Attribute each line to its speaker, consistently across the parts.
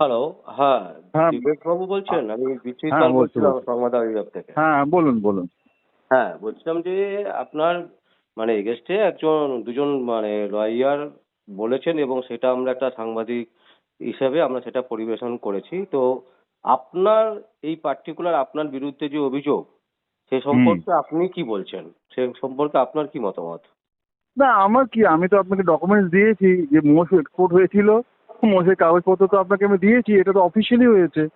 Speaker 1: Hello হ্যাঁ
Speaker 2: হ্যাঁ।
Speaker 1: বাবু বলছেন? আমি বিচিত
Speaker 2: হ্যাঁ,
Speaker 1: পাল বলছিলাম
Speaker 2: বলছি।
Speaker 1: সংবাদ বিভাগ থেকে।
Speaker 2: হ্যাঁ বলুন বলুন।
Speaker 1: হ্যাঁ বলছিলাম যে আপনার মানে এগেস্টে একজন দুজন মানে লয়ার বলেছেন এবং সেটা আমরা একটা সাংবাদিক হিসেবে আমরা সেটা পরিবেশন করেছি। তো আপনার এই পার্টিকুলার আপনার বিরুদ্ধে যে অভিযোগ সে সম্পর্কে আপনি কি বলছেন? সে সম্পর্কে আপনার কি মতামত?
Speaker 2: না আমার কি আমি তো আপনাকে ডকুমেন্টস দিয়েছি যে মোষ এক্সপোর্ট হয়েছিল মোষের কাগজপত্র তো আপনাকে আমি দিয়েছি এটা তো অফিসিয়ালি হয়েছে।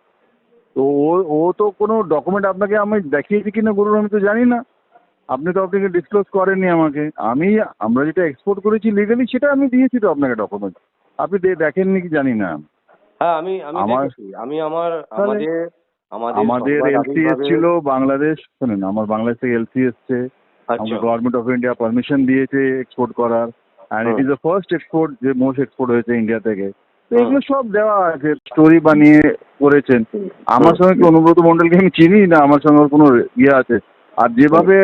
Speaker 2: তো ও ও তো কোনো ডকুমেন্ট আপনাকে আমি দেখিয়েছি কিনা বলুন আমি তো জানি না। আপনি তো আপনাকে ডিসক্লোজ করেননি আমাকে। আমি আমরা যেটা এক্সপোর্ট করেছি লিগালি সেটা আমি দিয়েছি তো আপনাকে ডকুমেন্ট আপনি দেখেননি কি জানি না।
Speaker 1: হ্যাঁ আমি আমি
Speaker 2: আমার-
Speaker 1: আমি আমার আমাদের আমাদের
Speaker 2: আমাদের
Speaker 1: সংবাদ
Speaker 2: এলসি
Speaker 1: আবির্ভাবে-
Speaker 2: বাংলাদেশ শুনুন আমার বাংলাদেশ থেকে এলসি এসছে। আমাদের গভর্নমেন্ট অফ ইন্ডিয়া পারমিশন দিয়েছে এক্সপোর্ট করার। And it. Is the first export যে মোস্ট এক্সপোর্ট হয়েছে ইন্ডিয়া থেকে। তো এগুলো সব দেওয়া আছে স্টোরি বানিয়ে করেছেন। আমার সঙ্গে কি অনুব্রত মন্ডলকে আমি চিনি না আমার সঙ্গে ওর কোনো ইয়ে আছে। আর যেভাবে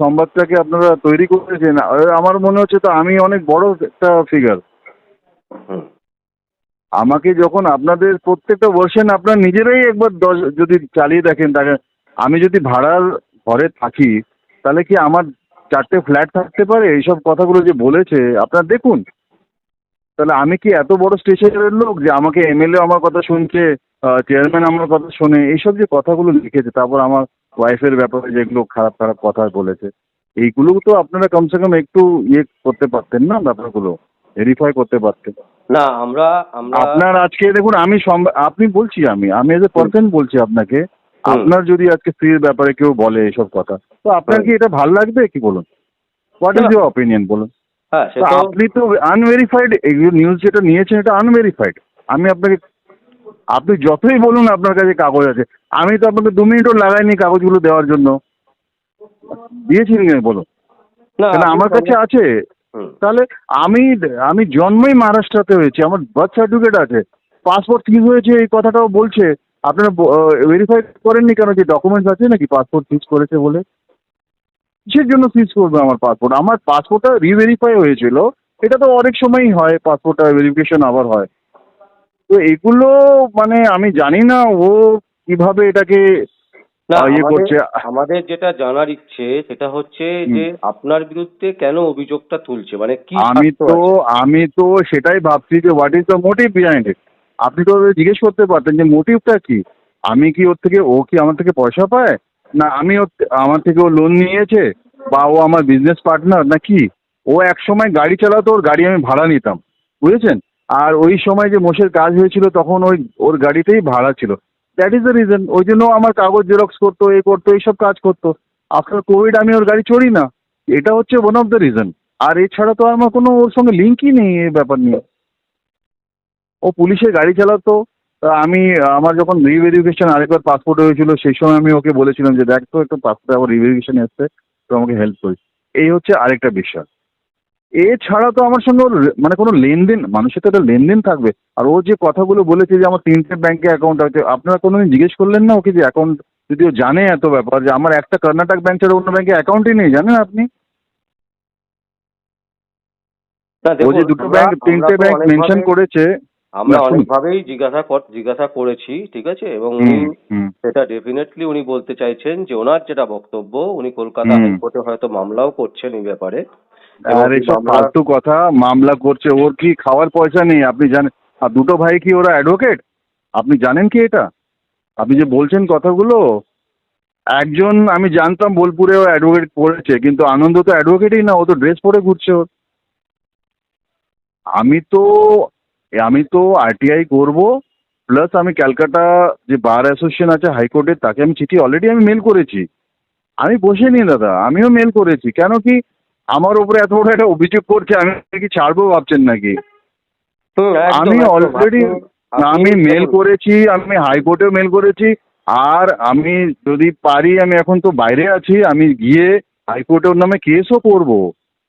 Speaker 2: সংবাদটাকে আপনারা তৈরি করেছেন আমার মনে হচ্ছে তো আমি অনেক বড় একটা ফিগার আমাকে যখন আপনাদের প্রত্যেকটা ভার্সন আপনার নিজেরাই একবার দশ যদি চালিয়ে দেখেন তাকে আমি যদি ভাড়ার ঘরে থাকি তাহলে কি আমার চারটে ফ্ল্যাট থাকতে পারে? এইসব কথাগুলো যে বলেছে আপনারা দেখুন। তাহলে আমি কি এত বড় স্টেশনের লোক যে আমাকে এমএলএ আমার কথা শুনছে চেয়ারম্যান আমার কথা শোনে? এইসব যে কথাগুলো লিখেছে তারপর আমার ওয়াইফের ব্যাপারে যেগুলো খারাপ খারাপ কথা বলেছে এইগুলো তো আপনারা কমসে কম একটু ইয়ে করতে পারতেন না ব্যাপারগুলো? ভেরিফাই করতে পারতেন।
Speaker 1: না আমরা আমরা
Speaker 2: আপনার আজকে দেখুন আমি আপনি বলছি আমি আমি এজ এ পার্সন বলছি আপনাকে আপনার যদি আজকে স্ত্রীর ব্যাপারে কেউ বলে এসব কথা তো আপনার কি এটা ভালো লাগবে? কি বলুন? What is. ইউর অপিনিয়ন বলুন।
Speaker 1: হ্যাঁ
Speaker 2: আপনি তো আনভেরিফাইড নিউজ যেটা নিয়েছেন এটা আনভেরিফাইড আমি আপনাকে আপনি যতই বলুন আপনার কাছে কাগজ আছে। আমি তো আপনাকে দু মিনিটও লাগাইনি কাগজগুলো দেওয়ার জন্য। দিয়েছি কি? না বলুন
Speaker 1: না
Speaker 2: আমার কাছে আছে। তাহলে আমি আমি জন্মই মহারাষ্ট্রতে হয়েছি আমার বার্থ সার্টিফিকেট আছে। পাসপোর্ট সিজ হয়েছে এই কথাটাও বলছে। আপনারা ভেরিফাই করেননি কেন যে ডকুমেন্টস আছে নাকি? পাসপোর্ট সিজ করেছে বলে। কিসের জন্য সিজ করবে আমার পাসপোর্ট আমার পাসপোর্টটা রিভেরিফাই হয়েছিল। এটা তো অনেক সময়ই হয় পাসপোর্টটা ভেরিফিকেশন আবার হয়। তো এগুলো মানে আমি জানি না ও কীভাবে এটাকে ইয়ে
Speaker 1: আমাদের-
Speaker 2: করছে।
Speaker 1: আমাদের যেটা জানার ইচ্ছে সেটা হচ্ছে যে আপনার বিরুদ্ধে কেন অভিযোগটা তুলছে? মানে কি
Speaker 2: আমি তো আমি তো সেটাই ভাবছি যে what is the motive behind it আপনি তো জিজ্ঞেস করতে পারতেন যে মোটিভটা কি? আমি কি ওর থেকে ও কি আমার থেকে পয়সা পায়? না, আমি ওর আমার থেকে ও লোন নিয়েছে বা ও আমার বিজনেস পার্টনার না কি? ও এক সময় গাড়ি চালাতো, ওর গাড়ি আমি ভাড়া নিতাম, বুঝেছেন? আর ওই সময় যে মোষের কাজ হয়েছিল তখন ওই, ওর গাড়িতেই ভাড়া ছিল। দ্যাট ইজ দ্য রিজন ওই জন্য আমার কাগজ জেরক্স করতো, এ করতো, এইসব কাজ করতো। আফটার কোভিড আমি ওর গাড়ি চড়ি না। এটা হচ্ছে ওয়ান অফ দ্য রিজন আর এছাড়া তো আমার কোনো ওর সঙ্গে লিঙ্কই নেই এই ব্যাপার নিয়ে। ও পুলিশের গাড়ি চালাতো তা আমি আমার যখন রিভেরিফিকেশন আরেকবার পাসপোর্ট হয়েছিল সেই সময় আমি ওকে বলেছিলাম যে দেখ তো একটু পাসপোর্ট আবার রিভেরিফিকেশন এসছে তো আমাকে হেল্প করিস। এই হচ্ছে আরেকটা বিষয়। এছাড়া তো আমার সঙ্গে ওর মানে কোনো লেনদেন মানুষের তো একটা লেনদেন থাকবে। আর ও যে কথাগুলো বলেছে যে আমার তিনটে ব্যাংকে অ্যাকাউন্ট আছে আপনারা কোনোদিন জিজ্ঞেস করলেন না ওকে যে অ্যাকাউন্ট যদি ও জানে এত ব্যাপার যে আমার একটা কর্ণাটক ব্যাংক ছাড়া অন্য ব্যাংকে অ্যাকাউন্টই নেই জানেন আপনি? ও যে দুটো ব্যাংক তিনটে ব্যাংক মেনশন করেছে
Speaker 1: আমরা অনেকভাবেই জিজ্ঞাসা কর- জিজ্ঞাসা করেছি ঠিক আছে? এবং উনি সেটা ডেফিনেটলি উনি বলতে চাইছেন যে ওনার যেটা বক্তব্য উনি কলকাতা। হাইকোর্টে হয়তো মামলাও করছেন এই ব্যাপারে।
Speaker 2: আর
Speaker 1: এই
Speaker 2: এসব ফালতু কথা মামলা করছে ওর কি খাওয়ার পয়সা নেই? আপনি জানেন আর দুটো ভাই কি ওরা অ্যাডভোকেট আপনি জানেন কি এটা? আপনি যে বলছেন কথাগুলো একজন আমি জানতাম বোলপুরে ও অ্যাডভোকেট পড়েছে কিন্তু আনন্দ তো অ্যাডভোকেটই না ও তো ড্রেস পরে ঘুরছে ওর। আমি তো আমি তো আরটিআই করব প্লাস আমি ক্যালকাটা যে বার অ্যাসোসিয়েশন আছে হাইকোর্টে তাকে আমি চিঠি অলরেডি আমি মেল করেছি। আমি বসে নি দাদা আমিও মেল করেছি। কেন কি আমার উপরে এত বড় একটা অভিযোগ করছে আমি কি ছাড়বো ভাবছেন নাকি? আমি অলরেডি আমি মেল করেছি আমি হাইকোর্টেও মেল করেছি আর আমি যদি পারি আমি এখন তো বাইরে আছি আমি গিয়ে হাইকোর্টে ওর নামে কেসও করব।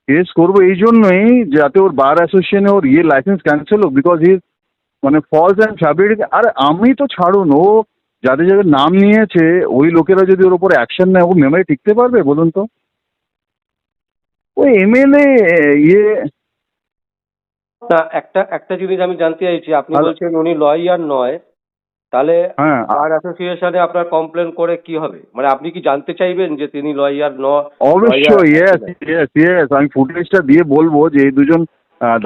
Speaker 2: কেস করব এই জন্যই যাতে ওর বার অ্যাসোসিয়েশনে ওর ইয়ে লাইসেন্স ক্যান্সেল হোক বিকজ হি মানে ফলস অ্যান্ড ফ্যাব্রিক আর আমি তো ছাড়ুন ও যাদের যাদের নাম নিয়েছে ওই লোকেরা যদি ওর উপর অ্যাকশন নেয় ও মেমোরি টিকতে পারবে বলুন তো? ওই এমএলএ ইয়ে।
Speaker 1: না একটা একটা জিনিস আমি জানতে চাইছি আপনি। বলছেন উনি লয়ার নয় তাহলে বার অ্যাসোসিয়েশনে আপনার কমপ্লেন করে কি হবে? মানে আপনি কি জানতে চাইবেন যে তিনি লয়ার ন
Speaker 2: অবশ্যই ইয়েস ইয়েস ইয়েস আমি ফুটেজটা দিয়ে বলব যে এই দুজন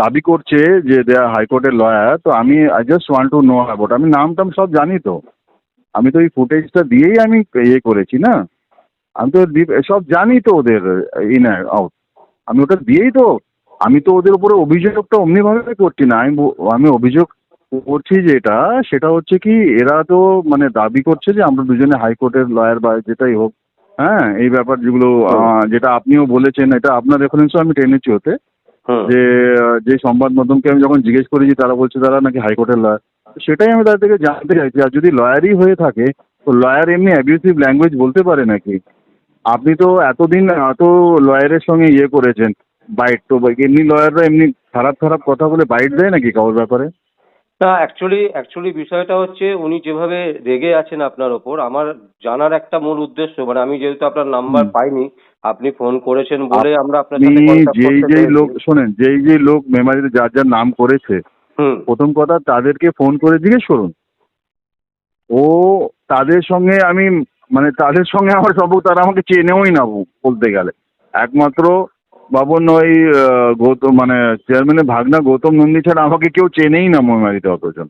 Speaker 2: দাবি করছে যে দে আর হাইকোর্টের লয়ার তো আমি I just want to know about আমি নাম টাম সব জানি তো। আমি তো এই ফুটেজটা দিয়েই আমি ইয়ে করেছি না? আমি তো সব জানি তো ওদের ইন আউট আমি ওটা দিয়েই তো আমি তো ওদের উপরে অভিযোগটা অমনিভাবে করছি না। আমি আমি অভিযোগ করছি যেটা সেটা হচ্ছে কি এরা তো মানে দাবি করছে যে আমরা দুজনে হাইকোর্টের লয়ার বা যেটাই হোক হ্যাঁ এই ব্যাপার যেগুলো যেটা আপনিও বলেছেন এটা আপনার রেফারেন্সও আমি টেনেছি ওতে। যে যে সংবাদ মাধ্যমকে আমি যখন জিজ্ঞেস করেছি তারা বলছে তারা নাকি হাইকোর্টের লয়ার সেটাই আমি তাদের থেকে জানতে চাইছি। আর যদি লয়ারই হয়ে থাকে তো লয়ার এমনি অ্যাবিউসিভ ল্যাঙ্গুয়েজ বলতে পারে নাকি? আপনি তো এতদিন এত লয়ারের সঙ্গে ইয়ে করেছেন বাইট তো এমনি লয়াররা এমনি খারাপ খারাপ কথা বলে বাইট দেয় নাকি কারোর ব্যাপারে?
Speaker 1: না অ্যাকচুয়ালি অ্যাকচুয়ালি বিষয়টা হচ্ছে উনি যেভাবে রেগে আছেন আপনার ওপর আমার জানার একটা মূল উদ্দেশ্য মানে আমি যেহেতু আপনার নাম্বার পাইনি আপনি ফোন করেছেন বলে আমরা আপনার সাথে contact
Speaker 2: যেই
Speaker 1: করতে
Speaker 2: যেই
Speaker 1: পেরেছি।
Speaker 2: লোক শোনেন যেই যেই লোক মেমারিতে যার যার নাম করেছে
Speaker 1: হুম।
Speaker 2: প্রথম কথা তাদেরকে ফোন করে জিজ্ঞেস করুন। ও তাদের সঙ্গে আমি মানে তাদের সঙ্গে আমার সম্পর্ক তারা আমাকে চেনেওই না বলতে গেলে। একমাত্র বাবন ওই গৌতম মানে চেয়ারম্যানের ভাগনা গৌতম নন্দী ছাড়া আমাকে কেউ চেনেই না ময়মারিতে অতজন।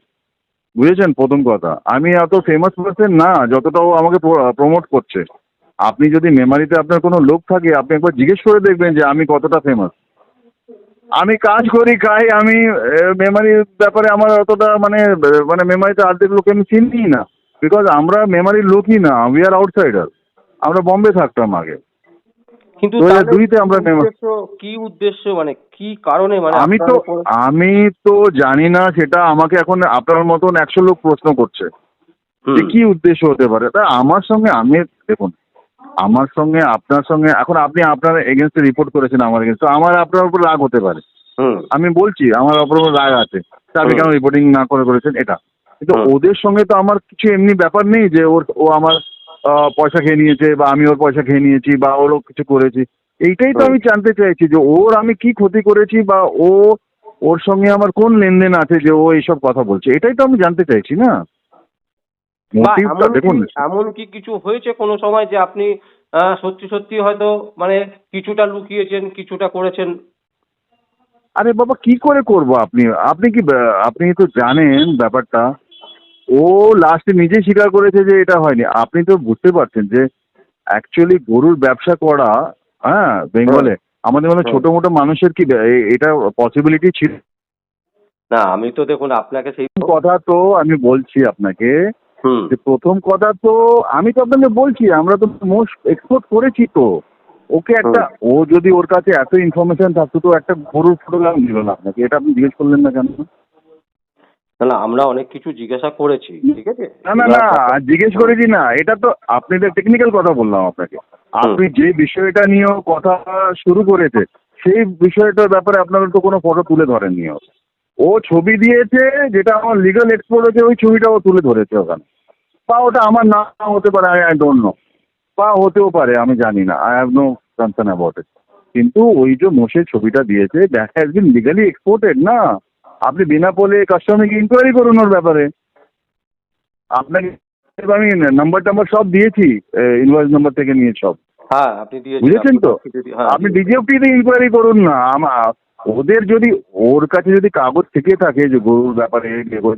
Speaker 2: বুঝেছেন? প্রথম কথা। আমি এত ফেমাস পার্সন না, যতটা ও আমাকে প্রমোট করছে। আপনি যদি মেমারিতে আপনার কোনো লোক থাকে, আপনি একবার জিজ্ঞেস করে দেখবেন যে আমি কতটা ফেমাস আমি কাজ করি, খাই, আমি মেমারির ব্যাপারে আমার অতটা মানে মানে মেমারিতে অর্ধেক লোক আমি চিনি না। বিকজ আমরা মেমারির লোকই না উই আর আউটসাইডার আমরা বম্বে থাকতাম আগে।
Speaker 1: কিন্তু
Speaker 2: দুইতে আমরা
Speaker 1: কি উদ্দেশ্য মানে কি কারণে মানে
Speaker 2: আমি তো আমি তো জানি না সেটা আমাকে এখন আপনার মতন একশো লোক প্রশ্ন করছে। যে কি উদ্দেশ্য হতে পারে? তা আমার সঙ্গে আমি দেখুন আমার সঙ্গে আপনার সঙ্গে এখন আপনি আপনার এগেনস্টে রিপোর্ট করেছেন আমার এগেনস্ট আমার আপনার উপর রাগ হতে পারে। আমি বলছি আমার ওপর রাগ আছে। তা আপনি কেন রিপোর্টিং না করে করেছেন? এটা। কিন্তু ওদের সঙ্গে তো আমার কিছু এমনি ব্যাপার নেই যে ওর ও আমার পয়সা খেয়ে নিয়েছে বা আমি ওর পয়সা খেয়ে নিয়েছি বা ওরও কিছু করেছি। এইটাই তো আমি জানতে চাইছি যে ওর আমি কি ক্ষতি করেছি বা ও ওর সঙ্গে আমার কোন লেনদেন আছে যে ও এইসব কথা বলছে? এটাই তো আমি জানতে চাইছি না? দেখুন।
Speaker 1: এমন কি কিছু হয়েছে কোনো সময় যে আপনি সত্যি সত্যি হয়তো মানে কিছুটা লুকিয়েছেন কিছুটা করেছেন?
Speaker 2: আরে বাবা কি করে করব আপনি? আপনি কি আপনি তো জানেন ব্যাপারটা। ও লাস্টে নিজেই স্বীকার করেছে যে এটা হয়নি। আপনি তো বুঝতে পারছেন যে অ্যাকচুয়ালি গরুর ব্যবসা করা হ্যাঁ বেঙ্গলে আমাদের মানে। ছোট মোটো মানুষের কি এটা পসিবিলিটি ছিল?
Speaker 1: না আমি তো দেখুন আপনাকে সেই
Speaker 2: কথা তো আমি বলছি আপনাকে যে প্রথম কথা তো আমি তো আপনাকে বলছি আমরা তো মোস্ট এক্সপোর্ট করেছি তো। ওকে একটা ও যদি ওর কাছে এত ইনফরমেশন থাকতো তো একটা গরুর ফটোগ্রাফ দিল না আপনাকে এটা আপনি জিজ্ঞেস করলেন না কেন?
Speaker 1: না না আমরা অনেক কিছু জিজ্ঞাসা করেছি ঠিক আছে?
Speaker 2: না না না জিজ্ঞেস করেছি। না এটা তো আপনি টেকনিক্যাল কথা বললাম আপনাকে। আপনি যে বিষয়টা নিয়েও কথা শুরু করেছে সেই বিষয়টার ব্যাপারে আপনারা তো কোনো ফটো তুলে ধরেননি ও। ও ছবি দিয়েছে যেটা আমার লিগাল এক্সপোর্ট হয়েছে ওই ছবিটা ও তুলে ধরেছে ওখানে। বা ওটা আমার না হতে পারে আই আই ডোন্ট নো বা হতেও পারে আমি জানি না I have no concern about it কিন্তু ওই যে মোষের ছবিটা দিয়েছে that has been legally exported না। আপনি বিনা বলে কাস্টমারকে ইনকোয়ারি করুন ওর ব্যাপারে। আপনাকে আমি নাম্বার টাম্বার সব দিয়েছি ইনভয়েস নাম্বার থেকে নিয়ে সব।
Speaker 1: হ্যাঁ আপনি
Speaker 2: বুঝেছেন তো?
Speaker 1: আপনি হ্যাঁ
Speaker 2: আপনি ডিজিএফটিতে ইনকোয়ারি করুন না আমার ওদের যদি ওর কাছে যদি কাগজ থেকে থাকে যে গরুর ব্যাপারে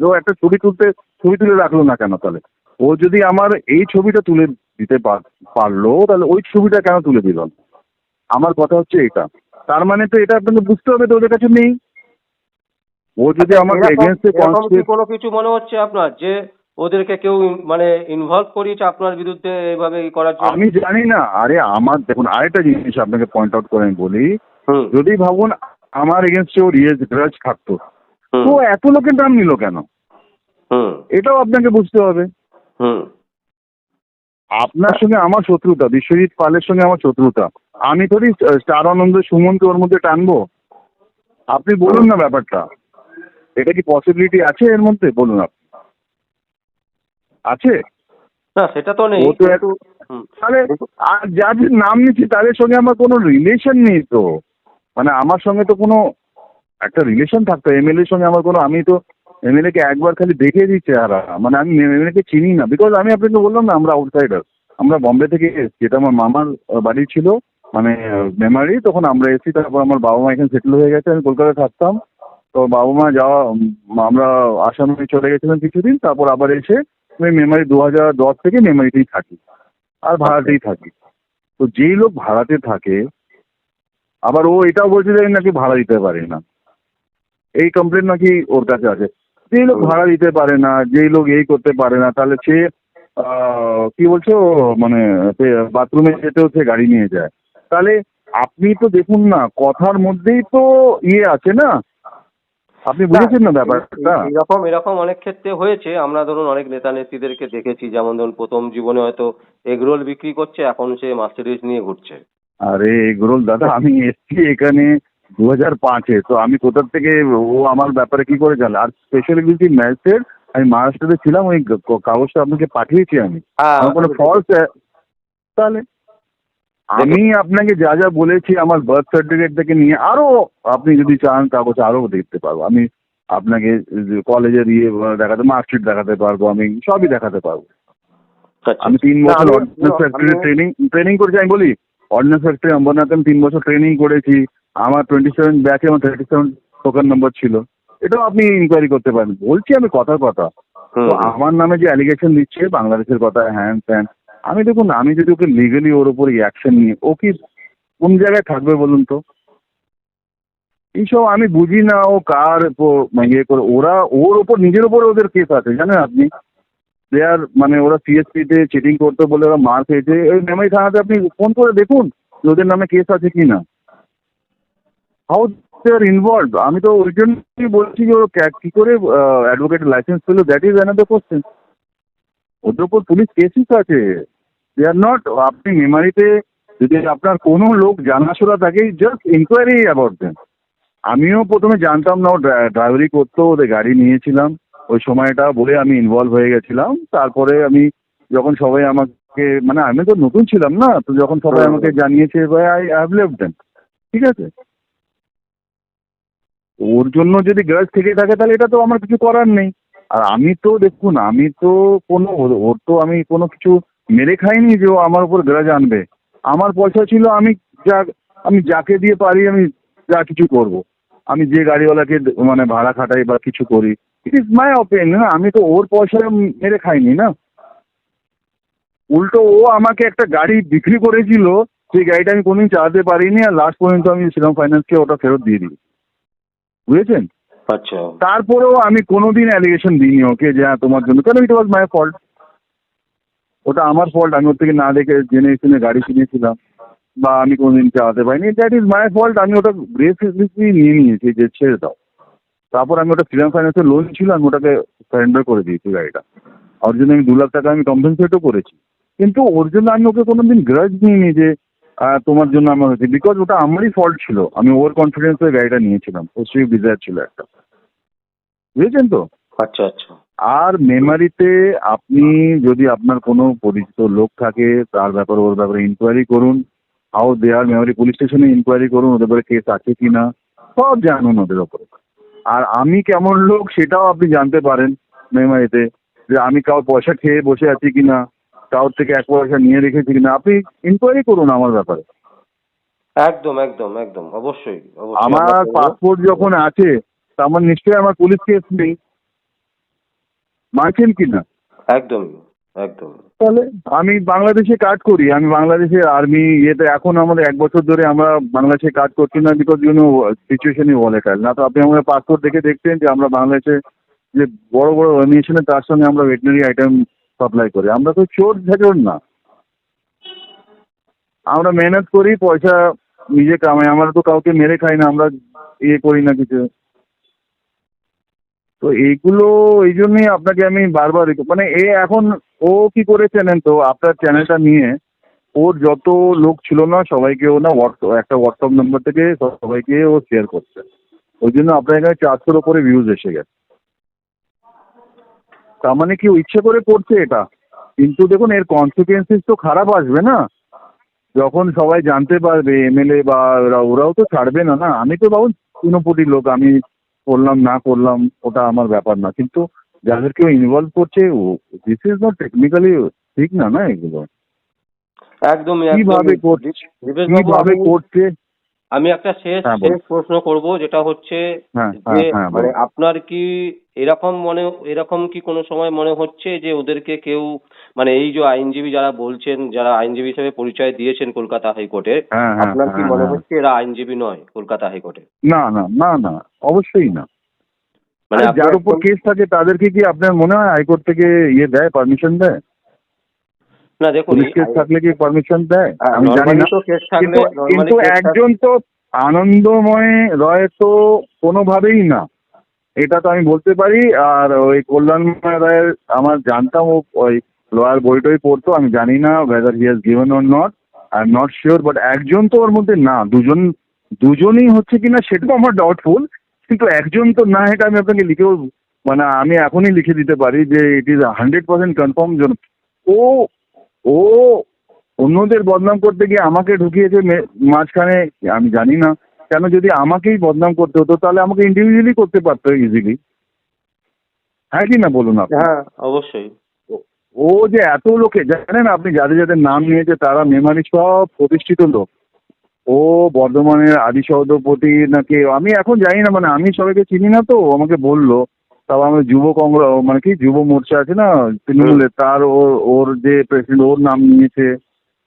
Speaker 2: ও একটা ছবি তুলতে ছবি তুলে রাখল না কেন তাহলে? ও যদি আমার এই ছবিটা তুলে দিতে পার- পারল তাহলে ওই ছবিটা কেন তুলে দিল? আমার কথা হচ্ছে এটা। তার মানে তো এটা আপনাকে বুঝতে হবে তো ওদের কাছে নেই। ও যদি আমাকে
Speaker 1: আচ্ছা, এরকম-
Speaker 2: এগেনস্টে
Speaker 1: এরকম কি কোনো কিছু মনে হচ্ছে আপনার যে ওদেরকে কেউ মানে ইনভলভ করিয়েছে আপনার বিরুদ্ধে এইভাবে করার জন্য?
Speaker 2: আমি জানি না। আরে আমার দেখুন আরেকটা জিনিস আপনাকে পয়েন্ট আউট করে আমি বলি। যদি ভাবুন আমার এগেনস্টে ওর ইয়ে গ্রাজ থাকতো তো এত লোকের নাম নিল কেন? এটাও আপনাকে বুঝতে হবে।
Speaker 1: হুম।
Speaker 2: আপনার সঙ্গে আমার শত্রুতা বিশ্বজিৎ পালের সঙ্গে আমার শত্রুতা। আমি থোড়ি স্টার আনন্দ সুমনকে ওর মধ্যে টানবো? আপনি বলুন না ব্যাপারটা। এটা কি পসিবিলিটি আছে এর মধ্যে? বলুন আপনি। আছে?
Speaker 1: না সেটা তো নেই
Speaker 2: ও তো একটু তাহলে আর যাদের নাম নিচ্ছি তাদের সঙ্গে আমার কোনো রিলেশন নেই তো। মানে আমার সঙ্গে তো কোনো একটা রিলেশন থাকতো এমএলএর সঙ্গে আমার কোনো আমি তো এমএলএ কে একবার খালি দেখে দিচ্ছে চেহারা। মানে আমি এমএলএ কে চিনি না বিকজ আমি আপনাকে বললাম না আমরা আউটসাইডার আমরা বম্বে থেকে এসেছি এটা আমার মামার বাড়ি ছিল মানে মেমারি তখন আমরা এসেছি তারপর আমার বাবা মা এখানে সেটেল হয়ে গেছে আমি কলকাতায় থাকতাম। তো বাবা মা যাওয়া আমরা আসামে চলে গেছিলাম কিছুদিন, তারপর আবার এসে আমি মেমারি দু হাজার দশ থেকে মেমারিতেই থাকি, আর ভাড়াতেই থাকি। তো যেই লোক ভাড়াতে থাকে, আবার ও এটাও বলছে যে নাকি ভাড়া দিতে পারি না। এই কমপ্লেন নাকি ওর কাছে আছে। যেই লোক ভাড়া দিতে পারে না, যেই লোক এই করতে পারে না, তাহলে সে কি বলছো মানে বাথরুমে যেতেও সে গাড়ি নিয়ে যায়। তাহলে আপনি তো দেখুন না, কথার মধ্যেই তো ইয়ে আছে না আপনি বুঝেছেন না ব্যাপারটা?
Speaker 1: এরকম এরকম অনেক ক্ষেত্রে হয়েছে। আমরা ধরুন অনেক নেতা নেত্রীদেরকে দেখেছি যেমন ধরুন প্রথম জীবনে হয়তো এগরোল বিক্রি করছে এখন সে মার্সিডিজ নিয়ে ঘুরছে।
Speaker 2: আরে এগরোল দাদা আমি এসছি এখানে দু হাজার পাঁচে তো আমি কোথার থেকে ও আমার ব্যাপারে কি করে জানলো আর স্পেশালি বলছি ম্যাজিস্ট্রেট আমি মহারাষ্ট্রতে ছিলাম ওই কাগজটা আপনাকে পাঠিয়েছি আমি।
Speaker 1: হ্যাঁ
Speaker 2: আমার কোনো ফলস তাহলে আমি আপনাকে যা যা বলেছি আমার বার্থ সার্টিফিকেট থেকে নিয়ে আরও আপনি যদি চান কাগজ আরও দেখতে পারব। আমি আপনাকে কলেজের ইয়ে দেখাতে মার্কশিট দেখাতে পারব আমি সবই দেখাতে পারব।
Speaker 1: আচ্ছা।
Speaker 2: আমি তিন বছর অর্ডিন্যান্স ফ্যাক্টরি ট্রেনিং ট্রেনিং করেছি আমি বলি অর্ডিন্যান্স ফ্যাক্টরি অম্বরনাথে আমি তিন বছর ট্রেনিং করেছি। আমার টোয়েন্টি সেভেন ব্যাচে আমার থার্টি সেভেন টোকেন নম্বর ছিল। এটাও আপনি ইনকোয়ারি করতে পারেন। বলছি আমি কথার কথা। তো আমার নামে যে অ্যালিগেশন দিচ্ছে বাংলাদেশের কথা হ্যান ত্যান আমি দেখুন, আমি যদি ওকে লিগালি ওর উপর অ্যাকশন নিই ও কি কোন জায়গায় থাকবে বলুন তো? এইসব আমি বুঝি না, ও কার মানে ইয়ে করে, ওরা ওর ওপর নিজের ওপর ওদের কেস আছে, জানেন আপনি? দেয়ার মানে ওরা সিএসপিতে চিটিং করতে বলে ওরা মার খেয়েছে। ওই মেমারি থানাতে আপনি ফোন করে দেখুন যে ওদের নামে কেস আছে কি না। হাউ আর ইনভলভ আমি তো ওই জন্যই বলছি যে ও কে- কি করে অ্যাডভোকেট লাইসেন্স পেল? দ্যাট ইজ অ্যানাদার কোশ্চেন ওদের উপর পুলিশ কেসিস আছে। দে আর নট আপনি মেমারিতে যদি আপনার কোনো লোক জানাশোনা থাকে জাস্ট ইনকোয়ারি অ্যাবাউট দেম আমিও প্রথমে জানতাম না ও ড্রাইভারি করতো ওদের গাড়ি নিয়েছিলাম। ওই সময়টা বলে আমি ইনভলভ হয়ে গেছিলাম। তারপরে আমি যখন সবাই আমাকে মানে আমি তো নতুন ছিলাম না তো যখন সবাই আমাকে জানিয়েছে ভাই আই হ্যাভ লেফট দেন ঠিক আছে? ওর জন্য যদি গ্রাজ থেকে থাকে তাহলে এটা তো আমার কিছু করার নেই। আর আমি তো দেখুন, আমি তো কোনো, ওর- তো আমি কোনো কিছু মেরে খাইনি যে ও আমার উপর গ্রাজ আনবে। আমার পয়সা ছিল, আমি যা, আমি যাকে দিয়ে পারি, আমি যা কিছু করব। আমি যে গাড়িওয়ালাকে মানে ভাড়া খাটাই বা কিছু করি ইট ইজ মাই অপিনিয়ন আমি তো ওর পয়সা মেরে খাইনি, না? উল্টো ও আমাকে একটা গাড়ি বিক্রি করেছিল, সেই গাড়িটা আমি কোনোদিন চালাতে পারিনি, আর লাস্ট পর্যন্ত আমি শ্রীরাম ফাইন্যান্সকে ওটা ফেরত দিয়ে দিই। বুঝেছেন?
Speaker 1: আচ্ছা।
Speaker 2: তারপরেও আমি কোনোদিন অ্যালিগেশন দিইনি ওকে যে হ্যাঁ তোমার জন্য। কেন? ইট ওয়াজ মাই ফল্ট ওটা আমার ফল্ট আমি ওর থেকে না দেখে জেনে শুনে গাড়ি কিনেছিলাম। বা আমি কোনোদিন চালাতে পারিনি। দ্যাট ইজ মাই ফল্ট আমি ওটা গ্রেসলি নিয়ে নিয়েছি যে ছেড়ে দাও। তারপর আমি ওটা ফ্রিডম ফাইন্যান্সের লোন ছিল আমি ওটাকে সারেন্ডার করে দিয়েছি গাড়িটা। ওর জন্য আমি দু লাখ টাকা আমি কম্পেনসেটও করেছি। কিন্তু ওর জন্য আমি ওকে কোনোদিন গ্রাজ নিইনি যে তোমার জন্য আমার হয়েছে। বিকজ ওটা আমারই ফল্ট ছিল। আমি ওভার কনফিডেন্সে গাড়িটা নিয়েছিলাম। ও সুইফট ডিজায়ার ছিল একটা। বুঝেছেন তো?
Speaker 1: আচ্ছা আচ্ছা।
Speaker 2: আর মেমারিতে আপনি যদি আপনার কোনো পরিচিত লোক থাকে তার ব্যাপারে ওর ব্যাপারে ইনকোয়ারি করুন। How they are Memari police স্টেশনে ইনকোয়ারি করুন ওদের ব্যাপারে কেস আছে কি না সব জানুন ওদের ওপরে আর আমি কেমন লোক সেটাও আপনি জানতে পারেন মেমারিতে যে আমি কারোর পয়সা খেয়ে বসে আছি কি না কারোর থেকে এক পয়সা নিয়ে রেখেছি কিনা আপনি ইনকোয়ারি করুন আমার ব্যাপারে।
Speaker 1: একদম একদম একদম অবশ্যই
Speaker 2: আমার পাসপোর্ট যখন আছে তা আমার নিশ্চয়ই আমার পুলিশ কেস নেই। মানছেন কি না
Speaker 1: একদমই একদম।
Speaker 2: তাহলে আমি বাংলাদেশে কাজ করি আমি বাংলাদেশে আর্মি ইয়েতে এখন আমাদের এক বছর ধরে আমরা বাংলাদেশে কাজ করছি না বিকজ ইউ নো সিচুয়েশনই ভলেটাইল না তো আপনি আমাদের পাসপোর্ট দেখে দেখতেন যে আমরা বাংলাদেশে যে বড় বড় অর্গানাইজেশনে তার সঙ্গে আমরা ভেটেনারি আইটেম সাপ্লাই করি। আমরা তো চোর ঝাঁচর না। আমরা মেহনত করি, পয়সা নিজে কামাই। আমরা তো কাউকে মেরে খাই না, আমরা ইয়ে করি না কিছু। তো এইগুলো, এই জন্যই আপনাকে আমি বারবার মানে এ এখন ও কি করেছে জানেন তো, আপনার চ্যানেলটা নিয়ে, ওর যত লোক ছিল না সবাইকে ও না হোয়াটসঅ্যাপ একটা হোয়াটসঅ্যাপ নম্বর থেকে সবাইকে ও শেয়ার করছে। ওই জন্য আপনার এখানে চারশোর ওপরে ভিউজ এসে গেছে। তার মানে কি ও ইচ্ছে করে করছে এটা? কিন্তু দেখুন এর কনসিকুয়েন্সেস তো খারাপ আসবে না। যখন সবাই জানতে পারবে এমএলএ বা ওরা ওরাও তো ছাড়বে না না? আমি তো বাবু তৃণমূলী লোক আমি করলাম না করলাম ওটা আমার ব্যাপার না। কিন্তু যাদেরকে ইনভলভ করছে ও দিস ইজ নট টেকনিক্যালি ঠিক না না এগুলো?
Speaker 1: একদমই
Speaker 2: কীভাবে করছে কীভাবে করছে?
Speaker 1: আমি একটা শেষ
Speaker 2: হ্যাঁ,
Speaker 1: শেষ প্রশ্ন করব যেটা হচ্ছে
Speaker 2: হ্যাঁ
Speaker 1: যে মানে আপনার কি এরকম মনে এরকম কি কোনো সময় মনে হচ্ছে যে ওদেরকে কেউ মানে এই যে আইনজীবী যারা বলছেন যারা আইনজীবী হিসেবে পরিচয় দিয়েছেন কলকাতা হাইকোর্টে আপনার কি মনে। হচ্ছে এরা আইনজীবী নয় কলকাতা হাইকোর্টে
Speaker 2: না না না না অবশ্যই না।
Speaker 1: মানে
Speaker 2: যার উপর কেস থাকে তাদেরকে কি আপনার মনে হয় হাইকোর্ট থেকে ইয়ে দেয় পারমিশন দেয়?
Speaker 1: না দেখুন
Speaker 2: পুলিশ কেস থাকলে কি পারমিশন দেয়?
Speaker 1: হ্যাঁ,
Speaker 2: আমি জানি না। কিন্তু একজন তো আনন্দময় রয় তো কোনোভাবেই না। এটা তো আমি বলতে পারি আর ওই কল্যাণময় রায়ের আমার জানতাম ও ওই লয়ার বইটই পড়তো আমি জানি না whether he has given or not I am not sure but একজন তো ওর মধ্যে না দুজন দুজনই হচ্ছে কিনা সেটাও আমার ডাউটফুল কিন্তু একজন তো না এটা আমি আপনাকে লিখেও মানে আমি এখনই লিখে দিতে পারি যে it is hundred percent confirm ও ও অন্যদের বদনাম করতে গিয়ে আমাকে ঢুকিয়েছে মাঝখানে আমি জানি না। কেন যদি আমাকেই বদনাম করতে হতো তাহলে আমাকে ইন্ডিভিজুয়ালি করতে পারতো ইজিলি হ্যাঁ কি না বলুন আপনি?
Speaker 1: হ্যাঁ অবশ্যই।
Speaker 2: ও যে এত লোকে জানেন আপনি যাদের যাদের নাম নিয়েছে তারা মেমারি সব প্রতিষ্ঠিত লোক। ও বর্ধমানের আদি সভাপতি নাকি আমি এখন জানি না মানে আমি সবাইকে চিনি না তো আমাকে বলল। তাও আমার যুব কংগ্রেস মানে কি যুব মোর্চা আছে না তৃণমূলের তার ওর ওর যে প্রেসিডেন্ট ওর নাম নিয়েছে।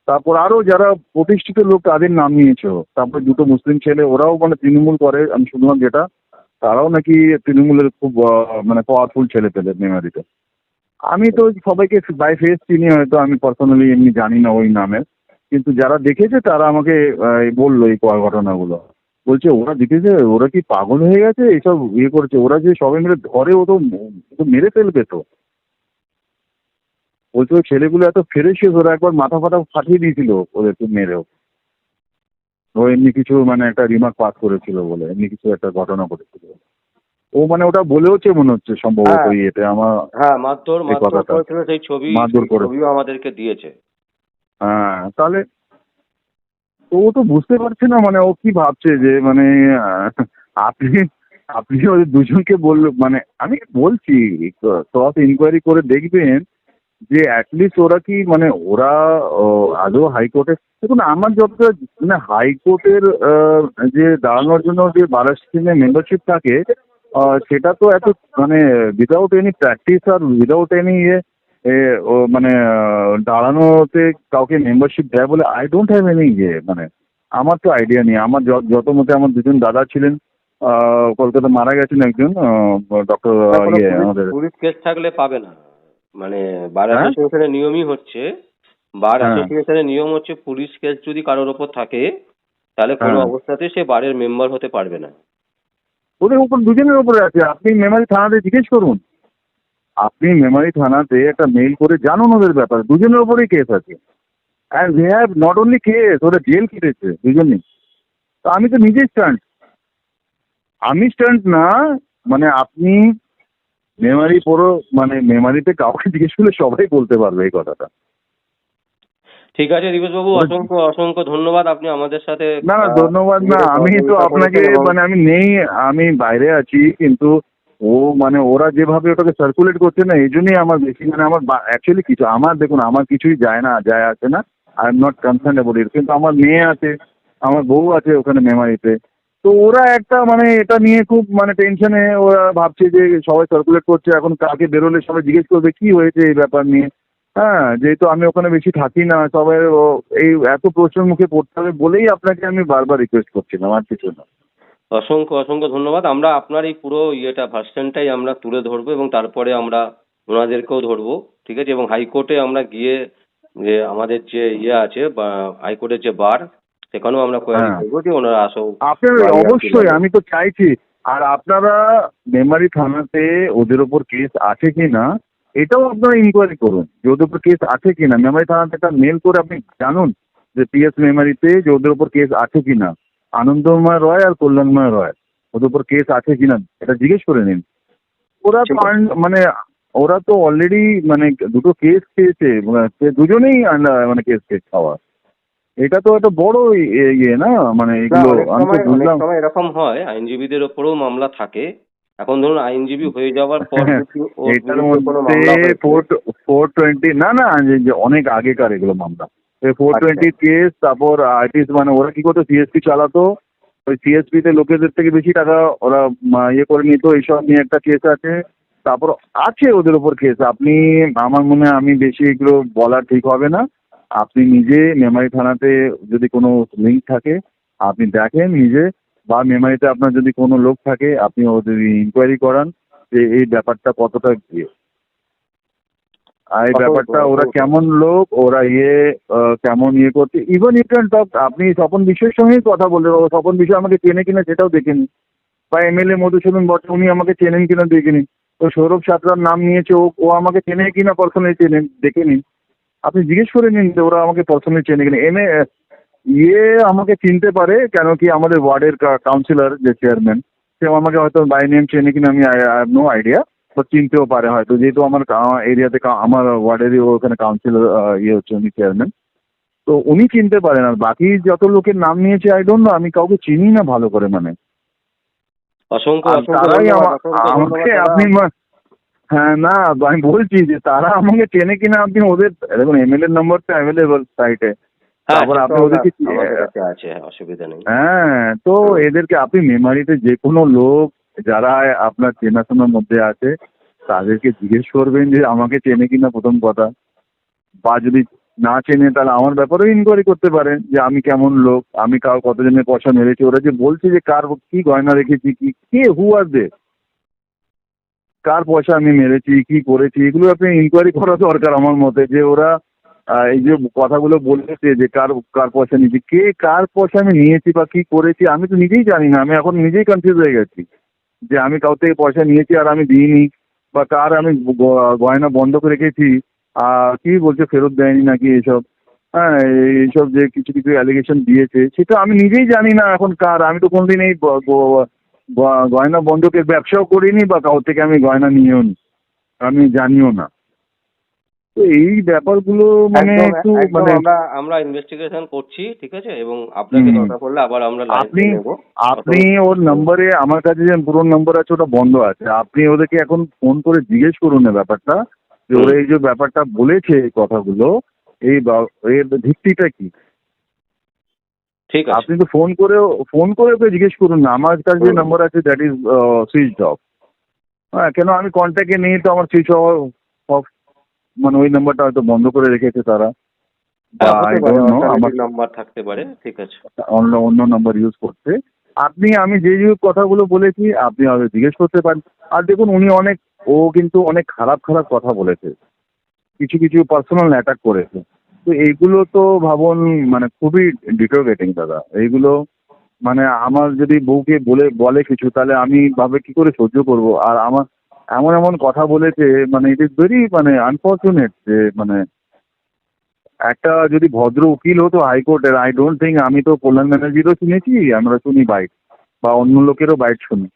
Speaker 2: তারপর আরও যারা প্রতিষ্ঠিত লোক তাদের নাম নিয়েছে তারপর দুটো মুসলিম ছেলে ওরাও মানে তৃণমূল করে আমি শুনলাম যেটা তারাও নাকি তৃণমূলের খুব মানে পাওয়ারফুল ছেলে পেলে মেমারিতে। আমি তো সবাইকে বাই ফেস চিনি হয়তো আমি পার্সোনালি এমনি জানি না ওই নামের। কিন্তু যারা দেখেছে তারা আমাকে বলল এই ঘটনাগুলো। বলছে ওরা দেখেছে ওরা কি পাগল হয়ে গেছে? এইসব ইয়ে করেছে। ওরা যে সবাই মিলে ধরে ও তো ও তো মেরে ফেলবে তো। বলছে ওই ছেলেগুলো এত ফেরেছিস ওরা একবার মাথা ফাটা ফাটিয়ে দিয়েছিল ওদেরকে মেরেও। ও এমনি কিছু মানে একটা রিমার্ক পাস করেছিল বলে এমনি কিছু একটা ঘটনা ঘটেছিল। ও মানে ওটা বলেওছে মনে হচ্ছে সম্ভবত
Speaker 1: হ্যাঁ।
Speaker 2: ইয়েতে আমার
Speaker 1: হ্যাঁ মারধর
Speaker 2: এই
Speaker 1: মারধর করেছিল সেই ছবি
Speaker 2: মারধর করে।
Speaker 1: আমাদেরকে দিয়েছে।
Speaker 2: হ্যাঁ তাহলে তো ও তো বুঝতে পারছে না মানে ও কি ভাবছে যে মানে আপনি আপনি ওদের দুজনকে বলল মানে আমি বলছি ক্রস ইনকোয়ারি করে দেখবেন যে অ্যাটলিস্ট ওরা কি মানে ওরা আদৌ হাইকোর্টে দেখুন, আমার যতটা মানে হাইকোর্টের যে দাঁড়ানোর জন্য যে বার স্কিমে মেম্বারশিপ থাকে সেটা তো এত মানে উইদাউট এনি প্র্যাকটিস আর উইদাউট এনি ইয়ে এ, ও মানে দাঁড়ানোতে কাউকে মেম্বারশিপ দেয় বলে আই ডোন্ট হ্যাভ এনি ইয়ে মানে আমার তো আইডিয়া নেই আমার যত মতে আমার দুজন দাদা ছিলেন কলকাতা মারা গেছেন একজন ডক্টর ইয়ে
Speaker 1: পুলিশ-
Speaker 2: আমাদের
Speaker 1: পুলিশ কেস থাকলে পাবে না মানে বার? অ্যাসোসিয়েশনের নিয়মই হচ্ছে বার। অ্যাসোসিয়েশনের নিয়ম হচ্ছে পুলিশ কেস যদি কারোর ওপর থাকে তাহলে কোনো
Speaker 2: হ্যাঁ।
Speaker 1: অবস্থাতে সে বারের মেম্বার হতে পারবে না
Speaker 2: ওদের উপর দুজনের উপরে আছে আপনি মেমারি থানাতে জিজ্ঞেস করুন আপনি মেমারি থানাতে একটা মেইল করে জানুন ওদের ব্যাপারে। দুজনের উপরেই কেস আছে। And they have not only case ওরা জেল কেটেছে দুজনেই। তো আমি তো নিজেই স্ট্যান্ড আমি স্ট্যান্ড না মানে আপনি মেমারি পুরো মানে মেমারিতে কাউকে জিজ্ঞেস করলে সবাই বলতে পারবে এই কথাটা।
Speaker 1: ঠিক আছে
Speaker 2: বলছি-
Speaker 1: অসংখ্য অসংখ্য ধন্যবাদ আপনি আমাদের সাথে
Speaker 2: না না ধন্যবাদ না। আমি তো আপনাকে মানে আমি নেই আমি বাইরে আছি কিন্তু ও মানে ওরা যেভাবে ওটাকে সার্কুলেট করছে না, এই জন্যই আমার বেশি মানে আমার অ্যাকচুয়ালি কিছু, আমার দেখুন, আমার কিছুই যায় না, যায় আসে না। I am not concern about it কিন্তু আমার মেয়ে আছে, আমার বউ আছে ওখানে মেমারিতে। তো ওরা একটা মানে এটা নিয়ে খুব মানে টেনশনে ওরা ভাবছে যে সবাই সার্কুলেট করছে, এখন কাকে বেরোলে সবাই জিজ্ঞেস করবে, কি হয়েছে এই ব্যাপার নিয়ে? হ্যাঁ যেহেতু আমি ওখানে বেশি থাকি না, সবাই এই এত প্রশ্নের মুখে পড়তে হবে বলেই আপনাকে আমি বারবার রিকোয়েস্ট করছিলাম, আর কিছু না।
Speaker 1: অসংখ্য অসংখ্য ধন্যবাদ। আমরা আপনার এই পুরো ইয়েটা ভার্সনটাই আমরা তুলে ধরবো এবং তারপরে আমরা ওনাদেরকেও ধরবো ঠিক আছে? এবং হাইকোর্টে আমরা গিয়ে যে আমাদের যে ইয়ে আছে বা হাইকোর্টের যে বার সেখানেও আমরা কোয়ারি
Speaker 2: হ্যাঁ।
Speaker 1: করব যে ওনারা আসো।
Speaker 2: আপনার অবশ্যই আমি তো চাইছি আর আপনারা মেমারি থানাতে ওদের ওপর কেস আছে কি না এটাও আপনারা ইনকোয়ারি করুন যে ওদের উপর কেস আছে কি না মেমারি থানাতে একটা মেল করে আপনি জানুন যে পিএস মেমারিতে যে ওদের উপর কেস আছে কি না আনন্দময় রয় আর কল্যাণময় রয়। ওদের উপর কেস আছে কি না এটা জিজ্ঞেস করে নিন। ওরা তো মানে ওরা তো অলরেডি মানে দুটো কেস খেয়েছে মানে দুজনেই মানে কেস কেস খাওয়া। এটা তো একটা বড় ইয়ে না? মানে এগুলো
Speaker 1: সময় এরকম হয় আইনজীবীদের ওপরেও মামলা থাকে। এখন ধরুন আইনজীবী হয়ে যাওয়ার পর যদি
Speaker 2: এটার মধ্যে ফোর টোয়েন্টি না না অনেক আগেকার এগুলো মামলা। ফোর। টোয়েন্টি কেস তারপর আর্টিস্ট মানে ওরা কি করতো সিএসপি চালাতো ওই সিএসপি তে লোকেদের থেকে বেশি টাকা ওরা ইয়ে করে নিত এইসব নিয়ে একটা কেস আছে। তারপর আছে ওদের ওপর কেস আপনি আমার মনে হয় আমি বেশি এগুলো বলা ঠিক হবে না। আপনি নিজে মেমারি থানাতে যদি কোনো লিঙ্ক থাকে আপনি দেখেন নিজে বা মেমারিতে আপনার যদি কোনো লোক থাকে আপনি ওদের ইনকোয়ারি করান যে এই ব্যাপারটা কতটা ইয়ে আর এই ব্যাপারটা ওরা কেমন লোক ওরা ইয়ে কেমন ইয়ে করছে। ইভেন ইউ ক্যান টক আপনি স্বপন বিশ্বের সঙ্গেই কথা বললেন। ও স্বপন বিশ্ব আমাকে চেনে কিনা সেটাও দেখেনি। বা M L A Madhusudan Bhatt উনি আমাকে চেনেন কিনা দেখেনি। তো সৌরভ সাঁতরার নাম নিয়েছে ও ও আমাকে চেনে কিনা পার্সোনালি চেনেন দেখে নিন আপনি জিজ্ঞেস করে নিন যে ওরা আমাকে পার্সোনালি চেনে কিনা। এম এ ইয়ে আমাকে চিনতে পারে কেন কি আমাদের ওয়ার্ডের কাউন্সিলর যে চেয়ারম্যান সে আমাকে হয়তো বাই নেম চেনে কিনা আমি আই হ্যাভ নো আইডিয়া তো চিনতেও পারে হয়তো। যেহেতু আমার এরিয়াতে আমার ওয়ার্ডেরই ওখানে কাউন্সিলর ইয়ে হচ্ছে উনি চেয়ারম্যান তো উনি চিনতে পারেন আর বাকি যত লোকের নাম নিয়েছে আই ডোন্ট নো আমি কাউকে চিনি না ভালো করে মানে।
Speaker 1: অসংখ্য
Speaker 2: তারাই আমাকে আপনি হ্যাঁ না আমি বলছি যে তারা আমাকে চেনে কিনা আপনি ওদের দেখুন এমএলএ নম্বরটা অ্যাভেলেবল সাইটে তারপর আপনি ওদেরকে
Speaker 1: আছে অসুবিধা নেই।
Speaker 2: হ্যাঁ তো এদেরকে আপনি মেমারিতে যে কোনো লোক যারা আপনার চেনাশোনার মধ্যে আছে, তাদেরকে জিজ্ঞেস করবেন যে আমাকে চেনে কিনা প্রথম কথা। বা যদি না চেনে, তাহলে আমার ব্যাপারেও ইনকোয়ারি করতে পারেন যে আমি কেমন লোক, আমি কার কতজনের পয়সা মেরেছি। ওরা যে বলছে যে কার কি গয়না রেখেছি, কি, কে হু আর দে কার পয়সা আমি মেরেছি, কি করেছি, এগুলো আপনি ইনকোয়ারি করা দরকার আমার মতে, যে ওরা এই যে কথাগুলো বলেছে যে কার কার পয়সা নিয়েছি, কে কার পয়সা আমি নিয়েছি বা কি করেছি, আমি তো নিজেই জানি না, আমি এখন নিজেই কনফিউজ হয়ে গেছি। যে আমি কাউ থেকে পয়সা নিয়েছি আর আমি দিইনি বা কার আমি গয়না বন্ধ করে রেখেছি, আর কি বলছে, ফেরত দেয়নি নাকি এসব? হ্যাঁ এইসব যে কিছু কিছু অ্যালিগেশন দিয়েছে, সেটা আমি নিজেই জানি না এখন কার। আমি তো কোনোদিন এই গয়না বন্ধকের ব্যবসাও করিনি বা কাউ থেকে আমি গয়না নিয়েও নি আমি জানিও না। তো এই ব্যাপারগুলো মানে একটু মানে
Speaker 1: আমরা আমরা ইনভেস্টিগেশন করছি ঠিক আছে? এবং আপনাকে। দরকার পড়লে আবার আমরা
Speaker 2: আপনি আপনি ওর নম্বরে আমার কাছে যে পুরো নম্বর আছে ওটা বন্ধ আছে। আপনি ওদেরকে এখন ফোন করে জিজ্ঞেস করুন না ব্যাপারটা যে ওরা এই যে ব্যাপারটা বলেছে এই কথাগুলো এই এর ভিত্তিটা কি?
Speaker 1: ঠিক আছে।
Speaker 2: আপনি তো ফোন করে ফোন করে ওকে জিজ্ঞেস করুন না। আমার কাছে যে নম্বর আছে দ্যাট ইজ সুইচ অফ হ্যাঁ কেন আমি কন্ট্যাক্টে নেই তো আমার সুইচ অফ মানে ওই নাম্বারটা হয়তো বন্ধ করে রেখেছে তারা।
Speaker 1: হ্যাঁ, নাম্বার থাকতে পারে ঠিক আছে।
Speaker 2: অন্য অন্য নাম্বার ইউজ করতে আপনি আমি যে যে কথাগুলো বলেছি আপনি হয়তো জিজ্ঞেস করতে পারেন। আর দেখুন উনি অনেক ও কিন্তু অনেক খারাপ খারাপ কথা বলেছে। কিছু কিছু পার্সোনাল অ্যাটাক করেছে। তো এইগুলো তো ভাবুন মানে খুবই ডিটোগেটিং দাদা। এইগুলো মানে আমার যদি বউকে বলে বলে কিছু তাহলে আমি ভাবে কি করে সহ্য করব? আর আমার এমন এমন কথা বলেছে মানে ইট ইজ ভেরি মানে আনফর্চুনেট যে মানে একটা যদি ভদ্র উকিল হতো হাইকোর্টের আই ডোন্ট থিঙ্ক আমি তো কল্যাণ ব্যানার্জিরও শুনেছি, আমরা শুনি বাইট বা অন্য লোকেরও বাইট শুনি।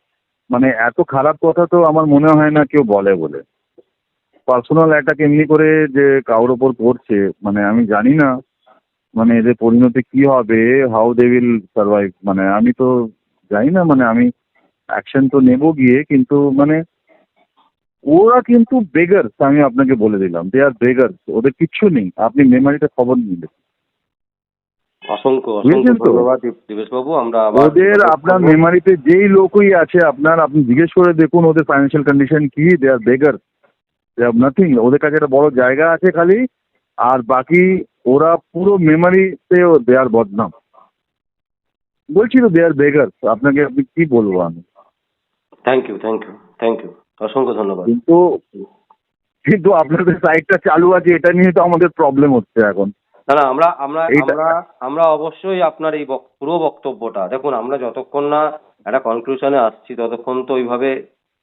Speaker 2: মানে এত খারাপ কথা তো আমার মনে হয় না কেউ বলে বলে। পার্সোনাল অ্যাটাক এমনি করে যে কারোর ওপর করছে মানে আমি জানি না মানে এদের পরিণতি কি হবে হাউ দে উইল সার্ভাইভ মানে আমি তো জানি না মানে আমি অ্যাকশন তো নেব গিয়ে, কিন্তু মানে ওরা কিন্তু বেগার্স আমি আপনাকে বলে দিলাম। দে আর বেগার্স ওদের কিচ্ছু নেই। আপনি মেমারিতে খবর নিলে
Speaker 1: অসংখ্য অসংখ্য
Speaker 2: তো?
Speaker 1: বাবু আমরা
Speaker 2: ওদের আপনার মেমারিতে যেই লোকই আছে আপনার আপনি জিজ্ঞেস করে দেখুন ওদের ফাইন্যান্সিয়াল কন্ডিশন কি দে আর বেগার দে হ্যাভ নাথিং ওদের কাছে একটা বড় জায়গা আছে খালি আর বাকি ওরা পুরো মেমারিতে দে আর বদনাম। বলছি তো দে আর বেগার আপনাকে আপনি কি বলব আমি?
Speaker 1: Thank you thank you thank you অসংখ্য ধন্যবাদ।
Speaker 2: কিন্তু কিন্তু আপনাদের সাইটটা চালু আছে এটা নিয়ে তো আমাদের প্রবলেম হচ্ছে এখন।
Speaker 1: না না আমরা আমরা আমরা আমরা অবশ্যই আপনার এই পুরো বক্তব্যটা দেখুন আমরা যতক্ষণ না একটা কনক্লুশনে আসছি ততক্ষণ তো ওইভাবে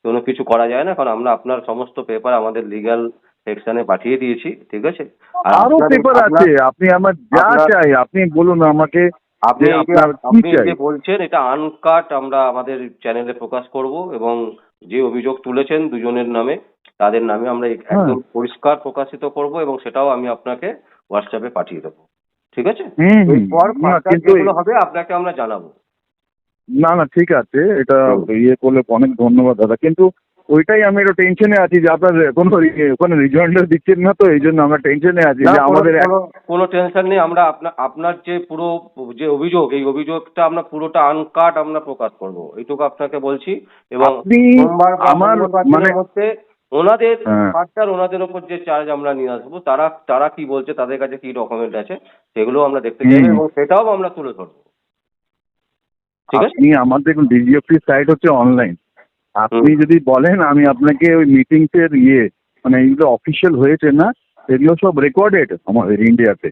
Speaker 1: কোনো কিছু করা যায় না কারণ আমরা আপনার সমস্ত পেপার আমাদের লিগ্যাল সেকশনে পাঠিয়ে দিয়েছি ঠিক আছে? আর
Speaker 2: পেপার আছে আপনি আমার যা চাই আপনি বলুন আমাকে
Speaker 1: আপনি আপনি যে বলছেন এটা আনকাট আমরা আমাদের চ্যানেলে প্রকাশ করব এবং যে অভিযোগ তুলেছেন দুজনের নামে তাদের নামে আমরা
Speaker 2: হ্যাঁ।
Speaker 1: একদম পরিষ্কার প্রকাশিত করব এবং সেটাও আমি আপনাকে হোয়াটসঅ্যাপে পাঠিয়ে দেবো। ঠিক আছে। এরপর হবে আপনাকে আমরা জানাব।
Speaker 2: না না ঠিক আছে। এটা ইয়ে করলে অনেক ধন্যবাদ দাদা। কিন্তু ওইটাই আমি একটু টেনশনে আছি যে আপনার কোনো ওখানে রিজয়েন্টার দিচ্ছেন না তো এই জন্য আমরা টেনশনে আছি যে আমাদের
Speaker 1: কোনো- কোনো টেনশন নেই আমরা আপনার আপনার যে পুরো যে অভিযোগ এই অভিযোগটা আমরা পুরোটা আনকাট আমরা প্রকাশ করব। এইটুকু আপনাকে বলছি এবং
Speaker 2: আমার মানে
Speaker 1: মধ্যে ওনাদের
Speaker 2: হ্যাঁ।
Speaker 1: ওনাদের ওপর যে চার্জ আমরা নিয়ে আসব তারা তারা কি বলছে তাদের কাছে কি ডকুমেন্ট আছে সেগুলো আমরা দেখতে চাই এবং সেটাও আমরা তুলে ধরবো। ঠিক আছে?
Speaker 2: আপনি আমার দেখুন সাইট হচ্ছে অনলাইন আপনি যদি বলেন আমি আপনাকে ওই মিটিংস এর ইয়ে মানে এইগুলো অফিসিয়াল হয়েছে না এগুলো সব রেকর্ডেড আমাদের ইন্ডিয়াতে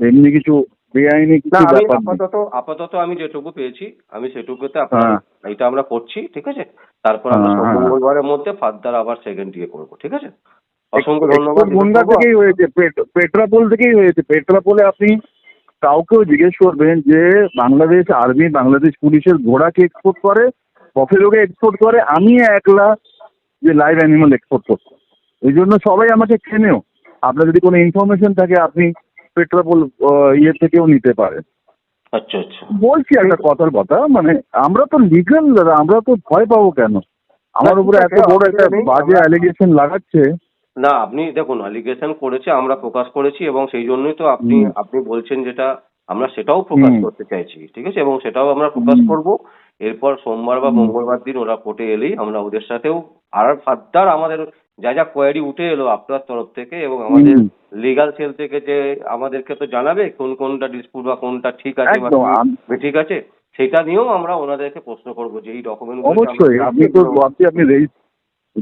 Speaker 2: এমনি কিছু বেআইনি কিছু ব্যাপার
Speaker 1: আপাতত আপাতত আমি যেটুকু পেয়েছি আমি সেটুকুতে আপনার
Speaker 2: হ্যাঁ।
Speaker 1: এটা আমরা করছি ঠিক আছে? তারপর আমরা
Speaker 2: হ্যাঁ, হ্যাঁ।
Speaker 1: মঙ্গলবারের মধ্যে ফার্দার আবার সেকেন্ড ইয়ে করব ঠিক আছে? অসংখ্য ধন্যবাদ
Speaker 2: এক্সপোর্ট থেকেই হয়েছে পেট্রাপোল থেকেই হয়েছে। পেট্রাপোলে আপনি কাউকেও জিজ্ঞেস করবেন যে বাংলাদেশ আর্মি বাংলাদেশ পুলিশের ঘোড়াকে এক্সপোর্ট করে বফেলোকে এক্সপোর্ট করে আমি একলা যে লাইভ অ্যানিমাল এক্সপোর্ট করছি এই জন্য সবাই আমাকে চেনেও। আপনার যদি কোনো ইনফরমেশন থাকে আপনি পেট্রাপোল ইয়ে থেকেও নিতে পারেন।
Speaker 1: আচ্ছা আচ্ছা।
Speaker 2: বলছি একটা কথার কথা মানে আমরা তো লিগাল দাদা আমরা তো ভয় পাবো কেন? আমার উপরে এত বড় একটা বাজে অ্যালিগেশন লাগাচ্ছে।
Speaker 1: না আপনি দেখুন অ্যালিগেশন করেছে আমরা প্রকাশ করেছি এবং সেই জন্যই তো আপনি আপনি বলছেন যেটা আমরা সেটাও প্রকাশ করতে চাইছি ঠিক আছে? এবং সেটাও আমরা প্রকাশ। করব। এরপর সোমবার বা। মঙ্গলবার দিন ওরা কোর্টে এলেই আমরা ওদের সাথেও আর ফার্দার আমাদের যা যা কোয়ারি উঠে এলো আপনার তরফ থেকে এবং আমাদের। লিগাল সেল থেকে যে আমাদেরকে তো জানাবে কোন কোনটা ডিসপুট বা কোনটা ঠিক আছে বা ঠিক আছে সেটা নিয়েও আমরা ওনাদেরকে প্রশ্ন করব যে এই ডকুমেন্ট
Speaker 2: অবশ্যই আপনি তো ভাবছি আপনি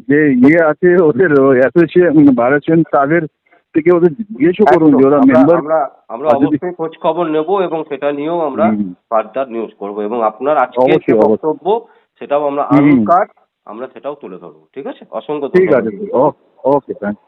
Speaker 2: যে ইয়ে আছে ওদের অ্যাসোসিয়েশন বারাসেন তাদের থেকে ওদের জিজ্ঞেসও করুন যে ওরা মেম্বার
Speaker 1: আমরা অবশ্যই খোঁজ খবর নেব এবং সেটা নিয়েও আমরা। ফার্দার নিউজ করব এবং আপনার আজকে যে। বক্তব্য সেটাও আমরা
Speaker 2: হুম।
Speaker 1: কাট আমরা সেটাও তুলে ধরবো ঠিক আছে অসংখ্য
Speaker 2: ঠিক আছে ওকে থ্যাংক